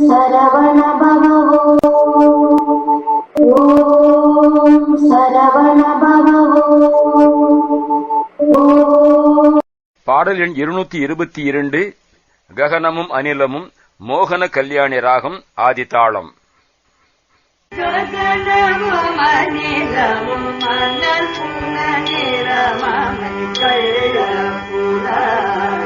சரவண பாடல் எண் இருநூத்தி இருபத்தி இரண்டு ககனமும் அனிலமும் மோகன கல்யாணி ராகம் ஆதிதாளம். ககனமும்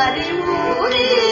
அறிவூரே.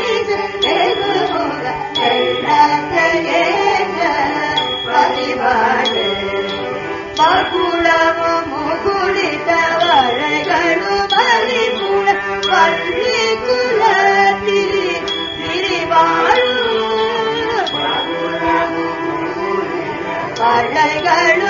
கண்கள்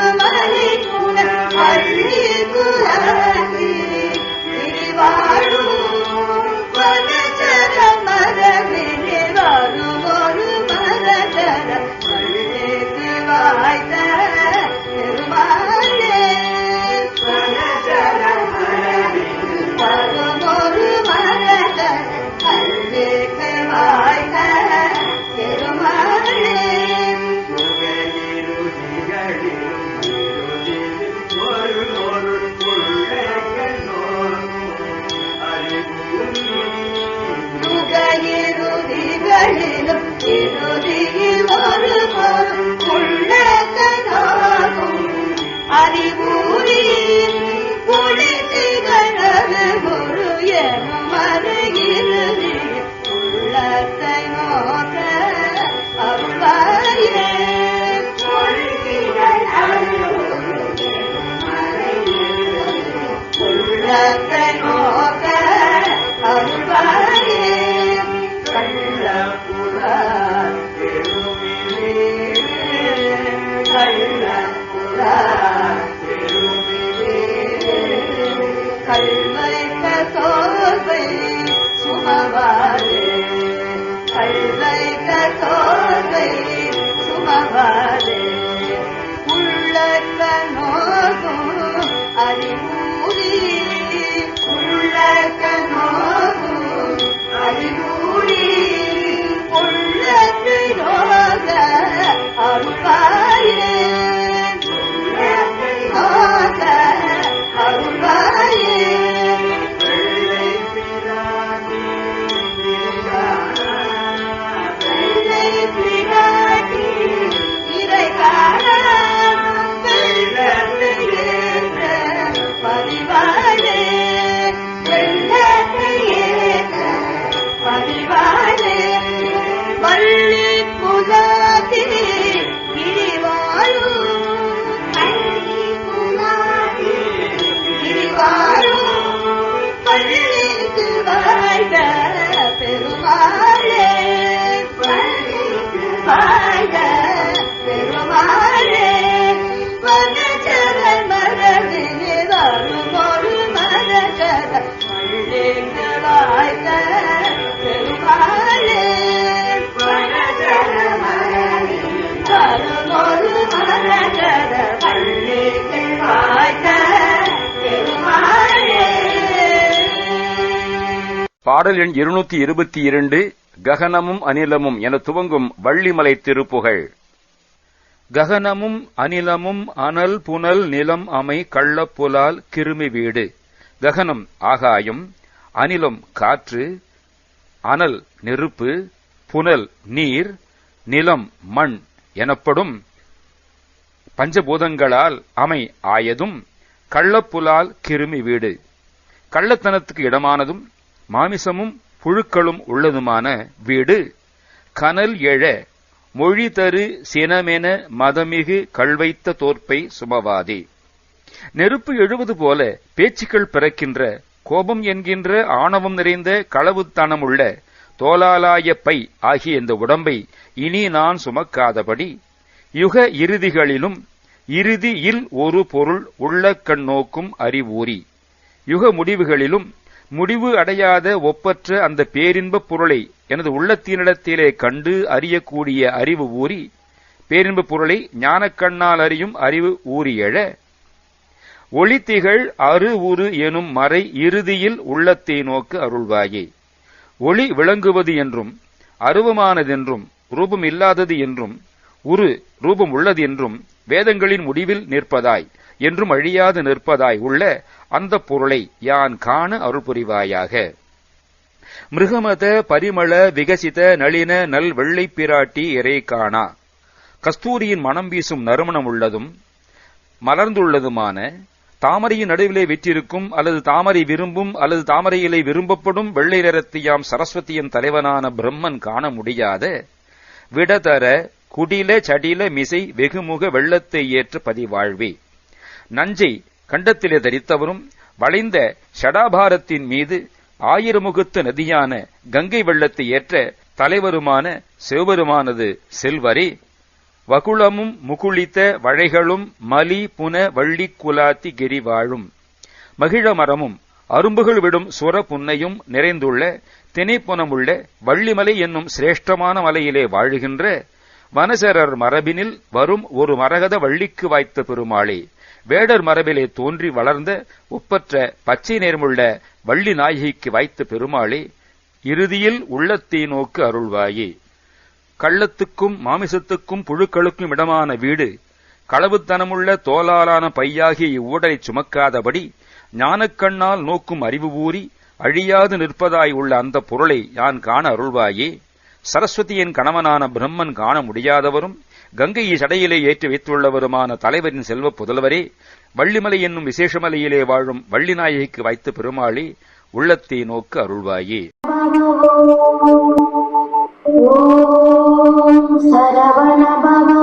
அவரே உள்ளத்த நோகும் அறிவுரி உள்ளக்க நோ பாடல் எண் இருநூத்தி இருபத்தி இரண்டு ககனமும் அனிலமும் என துவங்கும் வள்ளிமலை திருப்புகழ். ககனமும் அனிலமும் அனல் புனல் நிலம் அமை கள்ளப்புலால் கிருமி வீடு. ககனம் ஆகாயம் அனிலம் காற்று அனல் நெருப்பு புனல் நீர் நிலம் மண் எனப்படும் பஞ்சபூதங்களால் அமை ஆயதும் கள்ளப்புலால் கிருமி வீடு. கள்ளத்தனத்துக்கு இடமானதும் மாமிசமும் புழுக்களும் உள்ளதுமான வீடு. கனல் எழ மொழி தரு சினமென மதமிகு கல்வைத்த தோற்பை சுமவாதே. நெருப்பு எழுவது போல பேச்சுக்கள் பிறக்கின்ற கோபம் என்கின்ற ஆணவம் நிறைந்த களவுத்தனமுள்ள தோலாலாய பை ஆகிய இந்த உடம்பை இனி நான் சுமக்காதபடி யுக இறுதிகளிலும் இறுதியில் ஒரு பொருள் உள்ள கண்ணோக்கும் அறிவூரி யுக முடிவுகளிலும் முடிவு அடையாத ஒப்பற்ற அந்த பேரின்பப் பொருளை எனது உள்ளத்தினிடத்திலே கண்டு அறியக்கூடிய அறிவு ஊறி பேரின்பப் பொருளை ஞானக்கண்ணால் அறியும் அறிவு ஊறி எழ ஒளித்திகழ் அரு உரு எனும் மறை இறுதியில் உள்ளத்தை நோக்கு அருள்வாயே. ஒளி விளங்குவது என்றும் அருவமானதென்றும் ரூபம் இல்லாதது என்றும் உரு ரூபம் உள்ளது என்றும் வேதங்களின் முடிவில் நிற்பதாய். என்றும் அழியாது நிற்பதாய் உள்ள அந்த பொருளை யான் காண அருள் புரிவாயாக மிருகமத பரிமள விகசித நளின நல் வெள்ளை பிராட்டி இறை காணா. கஸ்தூரியின் மனம் வீசும் நறுமணம் உள்ளதும் மலர்ந்துள்ளதுமான தாமரையின் நடுவிலே விற்றிருக்கும் அல்லது தாமரை விரும்பும் அல்லது தாமரையிலே விரும்பப்படும் வெள்ளை நிறத்தியாம் சரஸ்வதியின் தலைவனான பிரம்மன் காண முடியாத விடதர குடில சடில மிசை வெகுமுக வெள்ளத்தை ஏற்று பதிவாழ்வே. நஞ்சை கண்டத்திலே தரித்தவரும் வளைந்த ஷடாபாரத்தின் மீது ஆயிரமுகத்து நதியான கங்கை வெள்ளத்தை ஏற்ற தலைவருமான சிவபெருமானது செல்வரே. வகுளமும் முகுளித்த வழைகளும் மலி புன வள்ளி குலாத்தி கிரி வாழும். மகிழ மரமும் அரும்புகள் விடும் சுர புன்னையும் நிறைந்துள்ள திணைப்புனமுள்ள வள்ளிமலை என்னும் சிரேஷ்டமான மலையிலே வாழுகின்ற வனசரர் மரபினில் வரும் ஒரு மரகத வள்ளிக்கு வாய்த்த பெருமாளே. வேடர் மரபிலே தோன்றி வளர்ந்த ஒப்பற்ற பச்சை நேர்முள்ள வள்ளி நாயகிக்கு வாய்த்த பெருமாளே இறுதியில் உள்ளத்தை நோக்கு அருள்வாயே. கள்ளத்துக்கும் மாமிசத்துக்கும் புழுக்களுக்கும் இடமான வீடு களவுத்தனமுள்ள தோலாலான பையாகிய இவ்வுடலை சுமக்காதபடி ஞானக்கண்ணால் நோக்கும் அறிவு ஊறி அழியாது நிற்பதாய் உள்ள அந்த பொருளை யான் காண அருள்வாயே? சரஸ்வதியின் கணவனான பிரம்மன் காண முடியாதவரும் கங்கையை சடையிலே ஏற்றி வைத்துள்ளவருமான தலைவரின் செல்வ புதல்வரே வள்ளிமலை என்னும் விசேஷமலையிலே வாழும் வள்ளிநாயகிக்கு வைத்து பெருமாளி உள்ளத்தை நோக்கு அருள்வாயே. சரவணபவ